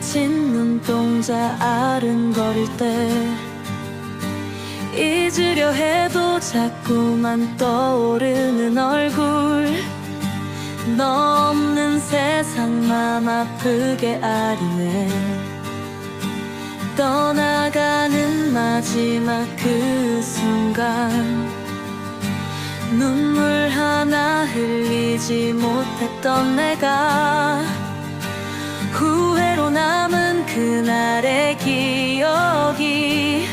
맺힌 눈동자 아른거릴 때 잊으려 해도 자꾸만 떠오르는 얼굴. 너 없는 세상 맘 아프게 아리네. 떠나가는 마지막 그 순간 눈물 하나 흘리지 못했던 내가 그날의 기억이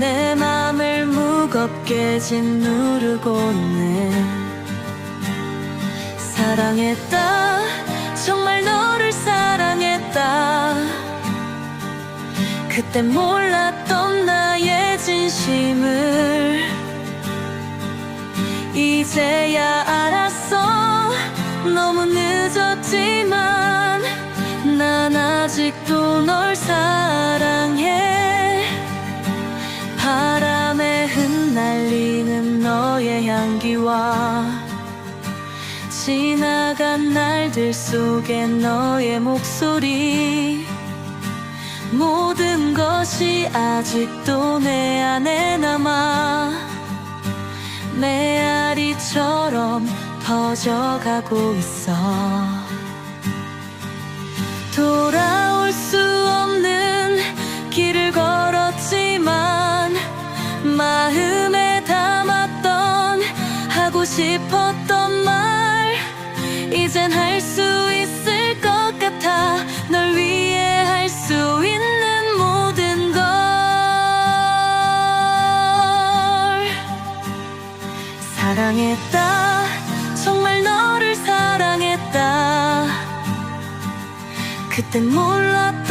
내 맘을 무겁게 짓누르고 있네 사랑했다. 정말 너를 사랑했다. 그때 몰랐던 나의 진심을 이제야 널 사랑해. 바람에 흩날리는 너의 향기와 지나간 날들 속에 너의 목소리. 모든 것이 아직도 내 안에 남아 메아리처럼 퍼져가고 있어 싶었던 말 이젠 할 수 있을 것 같아. 널 위해 할 수 있는 모든 걸. 사랑했다. 정말 너를 사랑했다. 그땐 몰랐던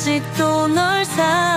아직도 널 사랑해